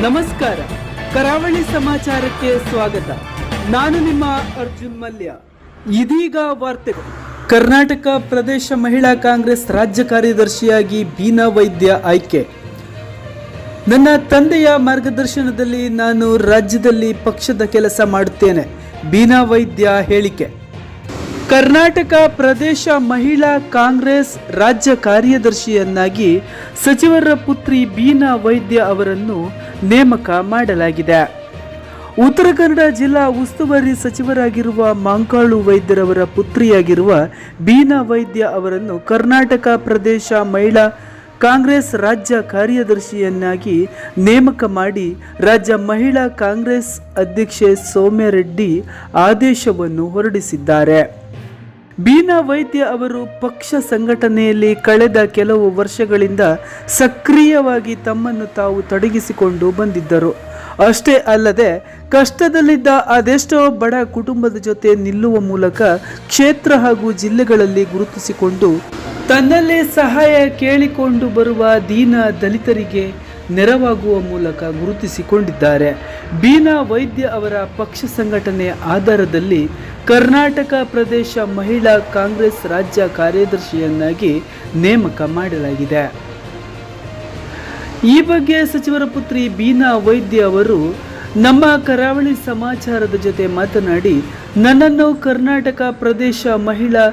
ನಮಸ್ಕಾರ. ಕರಾವಳಿ ಸಮಾಚಾರಕ್ಕೆ ಸ್ವಾಗತ. ನಾನು ನಿಮ್ಮ ಅರ್ಜುನ್ ಮಲ್ಯ. ಇದೀಗ ವಾರ್ತೆಗಳು. ಕರ್ನಾಟಕ ಪ್ರದೇಶ ಮಹಿಳಾ ಕಾಂಗ್ರೆಸ್ ರಾಜ್ಯ ಕಾರ್ಯದರ್ಶಿಯಾಗಿ ಬೀನಾ ವೈದ್ಯ ಆಯ್ಕೆ. ನನ್ನ ತಂದೆಯ ಮಾರ್ಗದರ್ಶನದಲ್ಲಿ ನಾನು ರಾಜ್ಯದಲ್ಲಿ ಪಕ್ಷದ ಕೆಲಸ ಮಾಡುತ್ತೇನೆ ಬೀನಾ ವೈದ್ಯ ಹೇಳಿಕೆ. ಕರ್ನಾಟಕ ಪ್ರದೇಶ ಮಹಿಳಾ ಕಾಂಗ್ರೆಸ್ ರಾಜ್ಯ ಕಾರ್ಯದರ್ಶಿಯನ್ನಾಗಿ ಸಚಿವರ ಪುತ್ರಿ ಬೀನಾ ವೈದ್ಯ ಅವರನ್ನು ನೇಮಕ ಮಾಡಲಾಗಿದೆ. ಉತ್ತರ ಕನ್ನಡ ಜಿಲ್ಲಾ ಉಸ್ತುವಾರಿ ಸಚಿವರಾಗಿರುವ ಮಾಂಕಾಳು ವೈದ್ಯರವರ ಪುತ್ರಿಯಾಗಿರುವ ಬೀನಾ ವೈದ್ಯ ಅವರನ್ನು ಕರ್ನಾಟಕ ಪ್ರದೇಶ ಮಹಿಳಾ ಕಾಂಗ್ರೆಸ್ ರಾಜ್ಯ ಕಾರ್ಯದರ್ಶಿಯನ್ನಾಗಿ ನೇಮಕ ಮಾಡಿ ರಾಜ್ಯ ಮಹಿಳಾ ಕಾಂಗ್ರೆಸ್ ಅಧ್ಯಕ್ಷೆ ಸೌಮ್ಯರೆಡ್ಡಿ ಆದೇಶವನ್ನು ಹೊರಡಿಸಿದ್ದಾರೆ. ಬೀನಾ ವೈದ್ಯ ಅವರು ಪಕ್ಷ ಸಂಘಟನೆಯಲ್ಲಿ ಕಳೆದ ಕೆಲವು ವರ್ಷಗಳಿಂದ ಸಕ್ರಿಯವಾಗಿ ತಮ್ಮನ್ನು ತಾವು ತೊಡಗಿಸಿಕೊಂಡು ಬಂದಿದ್ದರು. ಅಷ್ಟೇ ಅಲ್ಲದೆ, ಕಷ್ಟದಲ್ಲಿದ್ದ ಅದೆಷ್ಟೋ ಬಡ ಕುಟುಂಬದ ಜೊತೆ ನಿಲ್ಲುವ ಮೂಲಕ ಕ್ಷೇತ್ರ ಹಾಗೂ ಜಿಲ್ಲೆಗಳಲ್ಲಿ ಗುರುತಿಸಿಕೊಂಡು ತನ್ನಲ್ಲೇ ಸಹಾಯ ಕೇಳಿಕೊಂಡು ಬರುವ ದೀನ ದಲಿತರಿಗೆ ನೆರವಾಗುವ ಮೂಲಕ ಗುರುತಿಸಿಕೊಂಡಿದ್ದಾರೆ. ಬೀನಾ ವೈದ್ಯ ಅವರ ಪಕ್ಷ ಸಂಘಟನೆಯ ಆಧಾರದಲ್ಲಿ ಕರ್ನಾಟಕ ಪ್ರದೇಶ ಮಹಿಳಾ ಕಾಂಗ್ರೆಸ್ ರಾಜ್ಯ ಕಾರ್ಯದರ್ಶಿಯನ್ನಾಗಿ ನೇಮಕ ಮಾಡಲಾಗಿದೆ. ಈ ಬಗ್ಗೆ ಸಚಿವರ ಪುತ್ರಿ ಬೀನಾ ವೈದ್ಯ ಅವರು ನಮ್ಮ ಕರಾವಳಿ ಸಮಾಚಾರದ ಜೊತೆ ಮಾತನಾಡಿ, ನನ್ನನ್ನು ಕರ್ನಾಟಕ ಪ್ರದೇಶ ಮಹಿಳಾ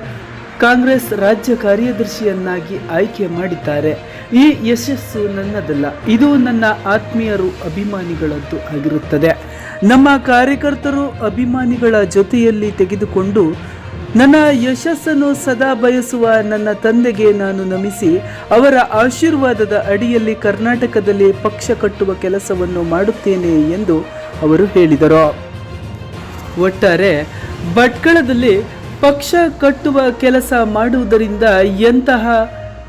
ಕಾಂಗ್ರೆಸ್ ರಾಜ್ಯ ಕಾರ್ಯದರ್ಶಿಯನ್ನಾಗಿ ಆಯ್ಕೆ ಮಾಡಿದ್ದಾರೆ. ಈ ಯಶಸ್ಸು ನನ್ನದಲ್ಲ, ಇದು ನನ್ನ ಆತ್ಮೀಯರು ಅಭಿಮಾನಿಗಳದ್ದು ಆಗಿರುತ್ತದೆ. ನಮ್ಮ ಕಾರ್ಯಕರ್ತರು ಅಭಿಮಾನಿಗಳ ಜೊತೆಯಲ್ಲಿ ತೆಗೆದುಕೊಂಡು ನನ್ನ ಯಶಸ್ಸನ್ನು ಸದಾ ಬಯಸುವ ನನ್ನ ತಂದೆಗೆ ನಾನು ನಮಿಸಿ ಅವರ ಆಶೀರ್ವಾದದ ಅಡಿಯಲ್ಲಿ ಕರ್ನಾಟಕದಲ್ಲಿ ಪಕ್ಷ ಕಟ್ಟುವ ಕೆಲಸವನ್ನು ಮಾಡುತ್ತೇನೆ ಎಂದು ಅವರು ಹೇಳಿದರು. ಒಟ್ಟಾರೆ ಭಟ್ಕಳದಲ್ಲಿ ಪಕ್ಷ ಕಟ್ಟುವ ಕೆಲಸ ಮಾಡುವುದರಿಂದ ಎಂತಹ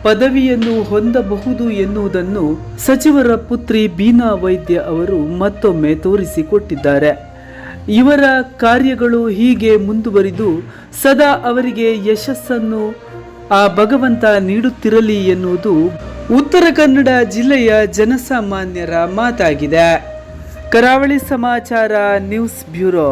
ಪದವಿಯನ್ನು ಹೊಂದಬಹುದು ಎನ್ನುವುದನ್ನು ಸಚಿವರ ಪುತ್ರಿ ಬೀನಾ ವೈದ್ಯ ಅವರು ಮತ್ತೊಮ್ಮೆ ತೋರಿಸಿಕೊಟ್ಟಿದ್ದಾರೆ. ಇವರ ಕಾರ್ಯಗಳು ಹೀಗೆ ಮುಂದುವರಿದು ಸದಾ ಅವರಿಗೆ ಯಶಸ್ಸನ್ನು ಆ ಭಗವಂತ ನೀಡುತ್ತಿರಲಿ ಎನ್ನುವುದು ಉತ್ತರ ಕನ್ನಡ ಜಿಲ್ಲೆಯ ಜನಸಾಮಾನ್ಯರ ಮಾತಾಗಿದೆ. ಕರಾವಳಿ ಸಮಾಚಾರ ನ್ಯೂಸ್ ಬ್ಯೂರೋ.